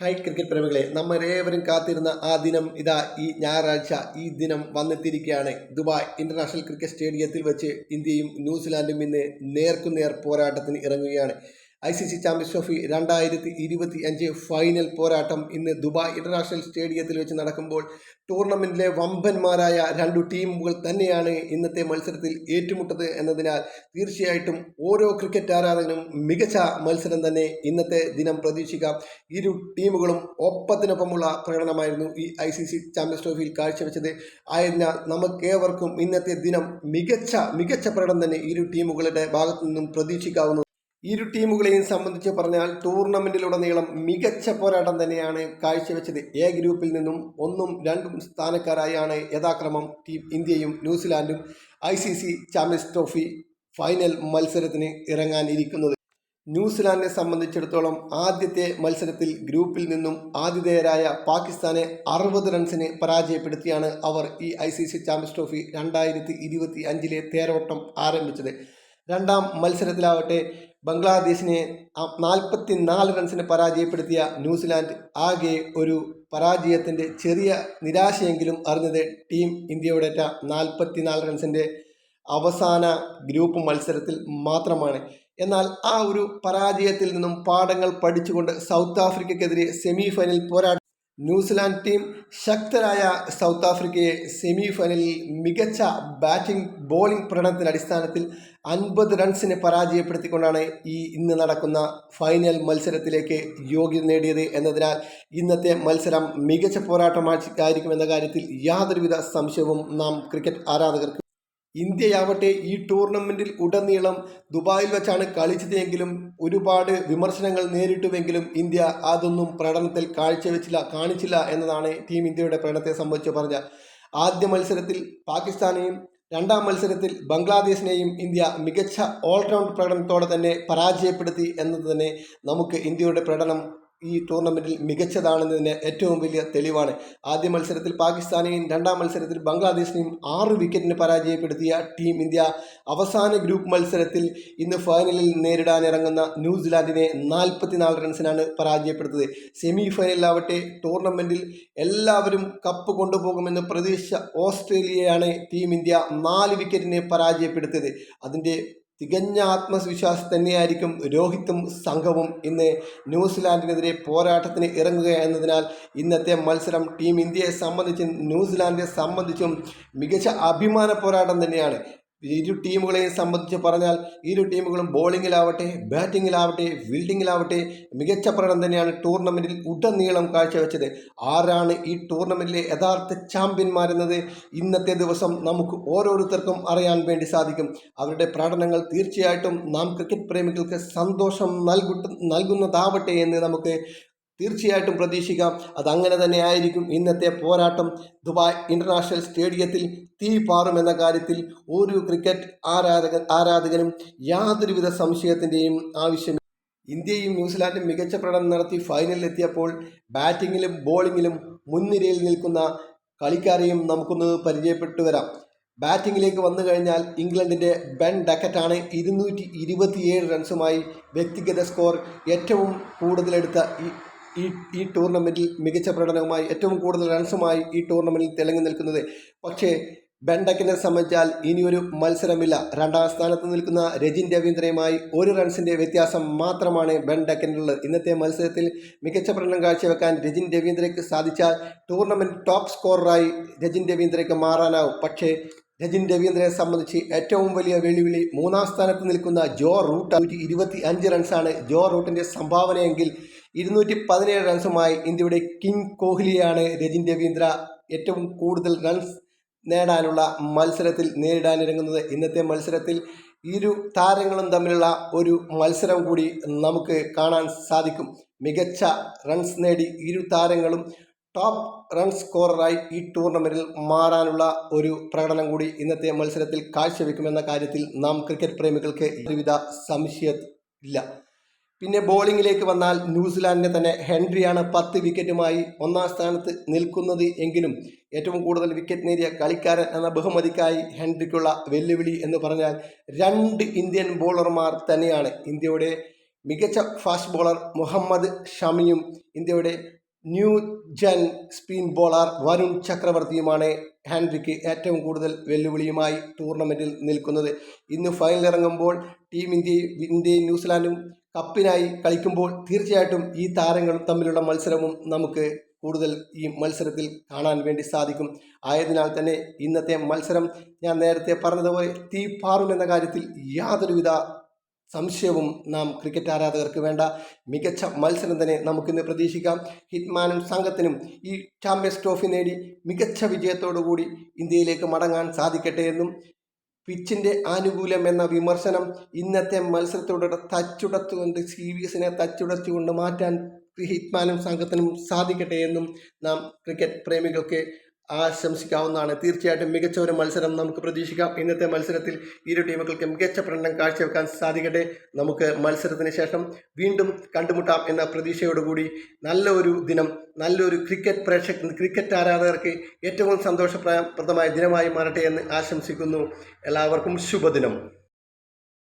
Hi cricket പ്രേമികളെ നമ്മൾ ഏവരും കാത്തിരുന്ന ആ ദിനം ഇതാ ഈ ഞായറാഴ്ച ഈ ദിനം വന്നെത്തിയിരിക്കുകയാണ്. ദുബായ് ഇന്റർനാഷണൽ ക്രിക്കറ്റ് സ്റ്റേഡിയത്തിൽ വെച്ച് ഇന്ത്യയും ന്യൂസിലാൻഡും ഇന്ന് നേർക്കുനേർ പോരാട്ടത്തിന് ഇറങ്ങുകയാണ്. I C C champions trophy രണ്ടായിരത്തി ഇരുപത്തി അഞ്ച് ഫൈനൽ പോരാട്ടം ഇന്ന് ദുബായ് ഇന്റർനാഷണൽ സ്റ്റേഡിയത്തിൽ വെച്ച് നടക്കുമ്പോൾ ടൂർണമെന്റിലെ വമ്പന്മാരായ രണ്ടു ടീമുകൾ തന്നെയാണ് ഇന്നത്തെ മത്സരത്തിൽ ഏറ്റുമുട്ടത് എന്നതിനാൽ തീർച്ചയായിട്ടും ഓരോ ക്രിക്കറ്റ് ആരാധകനും മികച്ച മത്സരം തന്നെ ഇന്നത്തെ ദിനം പ്രതീക്ഷിക്കാം. ഇരു ടീമുകളും ഒപ്പത്തിനൊപ്പമുള്ള പ്രകടനമായിരുന്നു ഈ ഐ സി സി ചാമ്പ്യൻസ് ട്രോഫിയിൽ കാഴ്ചവെച്ചത്. ആയതിനാൽ നമുക്കേവർക്കും ഇന്നത്തെ ദിനം മികച്ച മികച്ച പ്രകടനം തന്നെ ഇരു ടീമുകളുടെ ഭാഗത്തു നിന്നും പ്രതീക്ഷിക്കാവുന്നു ഇരു ടീമുകളെയും സംബന്ധിച്ച് പറഞ്ഞാൽ ടൂർണമെന്റിലുടനീളം മികച്ച പോരാട്ടം തന്നെയാണ് കാഴ്ചവെച്ചത്. എ ഗ്രൂപ്പിൽ നിന്നും ഒന്നും രണ്ടും സ്ഥാനക്കാരായാണ് യഥാക്രമം ടീം ഇന്ത്യയും ന്യൂസിലാൻഡും I C C champions trophy final മത്സരത്തിന് ഇറങ്ങാനിരിക്കുന്നത്. ന്യൂസിലാൻഡിനെ സംബന്ധിച്ചിടത്തോളം ആദ്യത്തെ മത്സരത്തിൽ ഗ്രൂപ്പിൽ നിന്നും ആതിഥേയരായ പാകിസ്ഥാനെ അറുപത് റൺസിന് പരാജയപ്പെടുത്തിയാണ് അവർ ഈ I C C champions trophy രണ്ടായിരത്തി ഇരുപത്തി അഞ്ചിലെ തേരോട്ടം ആരംഭിച്ചത്. രണ്ടാം മത്സരത്തിലാവട്ടെ ബംഗ്ലാദേശിനെ നാൽപ്പത്തി നാല് റൺസിന് പരാജയപ്പെടുത്തിയ ന്യൂസിലാൻഡ് ആകെ ഒരു പരാജയത്തിന്റെ ചെറിയ നിരാശയെങ്കിലും അറിഞ്ഞത് ടീം ഇന്ത്യയോടേറ്റ നാൽപ്പത്തി നാല് റൺസിന്റെ അവസാന ഗ്രൂപ്പ് മത്സരത്തിൽ മാത്രമാണ്. എന്നാൽ ആ ഒരു പരാജയത്തിൽ നിന്നും പാഠങ്ങൾ പഠിച്ചുകൊണ്ട് south ആഫ്രിക്കയ്ക്കെതിരെ semi final New Zealand team ശക്തരായ സൗത്ത് ആഫ്രിക്കയെ സെമി ഫൈനലിൽ മികച്ച ബാറ്റിംഗ് ബോളിംഗ് പ്രകടനത്തിന്റെ അടിസ്ഥാനത്തിൽ അൻപത് റൺസിനെ പരാജയപ്പെടുത്തിക്കൊണ്ടാണ് ഈ ഇന്ന് നടക്കുന്ന ഫൈനൽ മത്സരത്തിലേക്ക് യോഗ്യത നേടിയത് എന്നതിനാൽ ഇന്നത്തെ മത്സരം മികച്ച പോരാട്ടമായിരിക്കും എന്ന കാര്യത്തിൽ യാതൊരുവിധ സംശയവും നാം ക്രിക്കറ്റ് ആരാധകർക്ക് ഇന്ത്യയാവട്ടെ ഈ ടൂർണമെന്റിൽ ഉടനീളം ദുബായിൽ വെച്ചാണ് കളിച്ചതെങ്കിലും ഒരുപാട് വിമർശനങ്ങൾ നേരിട്ടുവെങ്കിലും ഇന്ത്യ അതൊന്നും പ്രകടനത്തിൽ കാഴ്ചവെച്ചില്ല കാണിച്ചില്ല എന്നതാണ് ടീം ഇന്ത്യയുടെ പ്രകടനത്തെ സംബന്ധിച്ച് പറഞ്ഞ ആദ്യ മത്സരത്തിൽ പാകിസ്ഥാനെയും രണ്ടാം മത്സരത്തിൽ ബംഗ്ലാദേശിനെയും ഇന്ത്യ മികച്ച ഓൾറൗണ്ട് പ്രകടനത്തോടെ തന്നെ പരാജയപ്പെടുത്തി എന്നത് തന്നെ നമുക്ക് ഇന്ത്യയുടെ പ്രകടനം ഈ ടൂർണമെന്റിൽ മികച്ചതാണെന്നതിന് ഏറ്റവും വലിയ തെളിവാണ്. ആദ്യ മത്സരത്തിൽ പാകിസ്ഥാനെയും രണ്ടാം മത്സരത്തിൽ ബംഗ്ലാദേശിനെയും ആറ് വിക്കറ്റിന് പരാജയപ്പെടുത്തിയ ടീം ഇന്ത്യ അവസാന ഗ്രൂപ്പ് മത്സരത്തിൽ ഇന്ന് ഫൈനലിൽ നേരിടാനിറങ്ങുന്ന ന്യൂസിലാൻഡിനെ നാൽപ്പത്തിനാല് റൺസിനാണ് പരാജയപ്പെടുത്തത് സെമി ഫൈനലിലാവട്ടെ ടൂർണമെന്റിൽ എല്ലാവരും കപ്പ് കൊണ്ടുപോകുമെന്ന് പ്രതീക്ഷിച്ച ഓസ്ട്രേലിയയാണ് ടീം ഇന്ത്യ നാല് വിക്കറ്റിനെ പരാജയപ്പെടുത്തിയത്. അതിന്റെ തികഞ്ഞ ആത്മവിശ്വാസം തന്നെയായിരിക്കും രോഹിത്തും സംഘവും ഇന്ന് ന്യൂസിലാൻഡിനെതിരെ പോരാട്ടത്തിന് ഇറങ്ങുക എന്നതിനാൽ ഇന്നത്തെ മത്സരം ടീം ഇന്ത്യയെ സംബന്ധിച്ചും ന്യൂസിലാൻഡിനെ സംബന്ധിച്ചും മികച്ച അഭിമാന പോരാട്ടം തന്നെയാണ്. ഇരു ടീമുകളെയും സംബന്ധിച്ച് പറഞ്ഞാൽ ഇരു ടീമുകളും ബോളിങ്ങിലാവട്ടെ ബാറ്റിങ്ങിലാവട്ടെ ഫീൽഡിങ്ങിലാവട്ടെ മികച്ച പ്രകടനം തന്നെയാണ് ടൂർണമെന്റിൽ ഉടനീളം കാഴ്ചവെച്ചത്. ആരാണ് ഈ ടൂർണമെന്റിലെ യഥാർത്ഥ ചാമ്പ്യന്മാരെന്നത്? ഇന്നത്തെ ദിവസം നമുക്ക് ഓരോരുത്തർക്കും അറിയാൻ വേണ്ടി സാധിക്കും. അവരുടെ പ്രകടനങ്ങൾ തീർച്ചയായിട്ടും നാം ക്രിക്കറ്റ് പ്രേമികൾക്ക് സന്തോഷം നൽകു നൽകുന്നതാവട്ടെ എന്ന് നമുക്ക് തീർച്ചയായിട്ടും പ്രതീക്ഷിക്കാം. അതങ്ങനെ തന്നെ ആയിരിക്കും. ഇന്നത്തെ പോരാട്ടം ദുബായ് ഇന്റർനാഷണൽ സ്റ്റേഡിയത്തിൽ തീ പാറുമെന്ന കാര്യത്തിൽ ഒരു ക്രിക്കറ്റ് ആരാധക ആരാധകനും യാതൊരുവിധ സംശയത്തിന്റെയും ആവശ്യം ഇന്ത്യയും ന്യൂസിലാൻഡും മികച്ച പ്രകടനം നടത്തി ഫൈനലിലെത്തിയപ്പോൾ ബാറ്റിങ്ങിലും ബോളിങ്ങിലും മുൻനിരയിൽ നിൽക്കുന്ന കളിക്കാരെയും നമുക്കൊന്ന് പരിചയപ്പെട്ടു വരാം. ബാറ്റിങ്ങിലേക്ക് വന്നു കഴിഞ്ഞാൽ ഇംഗ്ലണ്ടിന്റെ ബെൻ ഡക്കറ്റാണ് ഇരുന്നൂറ്റി ഇരുപത്തിയേഴ് റൺസുമായി വ്യക്തിഗത സ്കോർ ഏറ്റവും കൂടുതലെടുത്ത ഈ ഈ ഈ ടൂർണമെന്റിൽ മികച്ച പ്രകടനവുമായി ഏറ്റവും കൂടുതൽ റൺസുമായി ഈ ടൂർണമെന്റിൽ തിളങ്ങി നിൽക്കുന്നത്. പക്ഷേ ബെൻഡക്കിനെ സംബന്ധിച്ചാൽ ഇനിയൊരു മത്സരമില്ല. രണ്ടാം സ്ഥാനത്ത് നിൽക്കുന്ന രജിൻ രവീന്ദ്രയുമായി ഒരു റൺസിന്റെ വ്യത്യാസം മാത്രമാണ് ബെൻഡക്കിനുള്ളത്. ഇന്നത്തെ മത്സരത്തിൽ മികച്ച പ്രകടനം കാഴ്ചവെക്കാൻ രജിൻ രവീന്ദ്രയ്ക്ക് സാധിച്ചാൽ ടൂർണമെന്റ് ടോപ്പ് സ്കോററായി രജിൻ രവീന്ദ്രയ്ക്ക് മാറാനാവും. പക്ഷേ രജിൻ രവീന്ദ്രയെ സംബന്ധിച്ച് ഏറ്റവും വലിയ വെല്ലുവിളി മൂന്നാം സ്ഥാനത്ത് നിൽക്കുന്ന ജോ റൂട്ട് ഇരുപത്തി അഞ്ച് റൺസാണ് ജോ റൂട്ടിന്റെ സംഭാവനയെങ്കിൽ ഇരുന്നൂറ്റി പതിനേഴ് റൺസുമായി ഇന്ത്യയുടെ കിങ് കോഹ്ലിയാണ് രജിൻ രവീന്ദ്ര ഏറ്റവും കൂടുതൽ റൺസ് നേടാനുള്ള മത്സരത്തിൽ നേരിടാനിറങ്ങുന്നത്. ഇന്നത്തെ മത്സരത്തിൽ ഇരു താരങ്ങളും തമ്മിലുള്ള ഒരു മത്സരം കൂടി നമുക്ക് കാണാൻ സാധിക്കും. മികച്ച റൺസ് നേടി ഇരു താരങ്ങളും ടോപ്പ് റൺ സ്കോററായി ഈ ടൂർണമെന്റിൽ മാറാനുള്ള ഒരു പ്രകടനം കൂടി ഇന്നത്തെ മത്സരത്തിൽ കാഴ്ചവെക്കുമെന്ന കാര്യത്തിൽ നാം ക്രിക്കറ്റ് പ്രേമികൾക്ക് ഒരുവിധ സംശയം ഇല്ല പിന്നെ ബോളിങ്ങിലേക്ക് വന്നാൽ ന്യൂസിലാൻഡിനെ തന്നെ ഹെൻറിയാണ് പത്ത് വിക്കറ്റുമായി ഒന്നാം സ്ഥാനത്ത് നിൽക്കുന്നത് എങ്കിലും ഏറ്റവും കൂടുതൽ വിക്കറ്റ് നേടിയ കളിക്കാരൻ എന്ന ബഹുമതിക്കായി ഹെൻറിക്കുള്ള വെല്ലുവിളി എന്ന് പറഞ്ഞാൽ രണ്ട് ഇന്ത്യൻ ബോളർമാർ തന്നെയാണ്. ഇന്ത്യയുടെ മികച്ച ഫാസ്റ്റ് ബോളർ മുഹമ്മദ് ഷമിയും ഇന്ത്യയുടെ new gen spin bowler Varun ചക്രവർത്തിയുമാണ് ഹാൻഡ്രിക്ക് ഏറ്റവും കൂടുതൽ വെല്ലുവിളിയുമായി ടൂർണമെന്റിൽ നിൽക്കുന്നത്. ഇന്ന് ഫൈനലിറങ്ങുമ്പോൾ ടീം ഇന്ത്യയും ഇന്ത്യയും ന്യൂസിലാൻഡും കപ്പിനായി കളിക്കുമ്പോൾ തീർച്ചയായിട്ടും ഈ താരങ്ങളും തമ്മിലുള്ള മത്സരവും നമുക്ക് കൂടുതൽ ഈ മത്സരത്തിൽ കാണാൻ വേണ്ടി സാധിക്കും. ആയതിനാൽ തന്നെ ഇന്നത്തെ മത്സരം ഞാൻ നേരത്തെ പറഞ്ഞതുപോലെ തീ പാറുമെന്ന കാര്യത്തിൽ യാതൊരുവിധ സംശയവും നാം ക്രിക്കറ്റ് ആരാധകർക്ക് വേണ്ട. മികച്ച മത്സരം തന്നെ നമുക്കിന്ന് പ്രതീക്ഷിക്കാം. ഹിറ്റ്മാനും സംഘത്തിനും ഈ ചാമ്പ്യൻസ് ട്രോഫി നേടി മികച്ച വിജയത്തോടുകൂടി ഇന്ത്യയിലേക്ക് മടങ്ങാൻ സാധിക്കട്ടെ എന്നും പിച്ചിന്റെ ആനുകൂല്യം എന്ന വിമർശനം ഇന്നത്തെ മത്സരത്തോടെ തച്ചുടത്തുകൊണ്ട് സി വി എസിനെ തച്ചുടച്ചുകൊണ്ട് മാറ്റാൻ ഹിറ്റ്മാനും സംഘത്തിനും സാധിക്കട്ടെ എന്നും നാം ക്രിക്കറ്റ് പ്രേമികൾക്ക് ആശംസിക്കാവുന്നതാണ്. തീർച്ചയായിട്ടും മികച്ച ഒരു മത്സരം നമുക്ക് പ്രതീക്ഷിക്കാം. ഇന്നത്തെ മത്സരത്തിൽ ഇരു ടീമുകൾക്ക് മികച്ച പ്രകടനം കാഴ്ചവെക്കാൻ സാധിക്കട്ടെ. നമുക്ക് മത്സരത്തിന് ശേഷം വീണ്ടും കണ്ടുമുട്ടാം എന്ന പ്രതീക്ഷയോടുകൂടി നല്ല ഒരു ദിനം നല്ലൊരു ക്രിക്കറ്റ് പ്രേക്ഷക ക്രിക്കറ്റ് ആരാധകർക്ക് ഏറ്റവും സന്തോഷപ്രദമായ ദിനമായി മാറട്ടെ എന്ന് ആശംസിക്കുന്നു. എല്ലാവർക്കും ശുഭദിനം.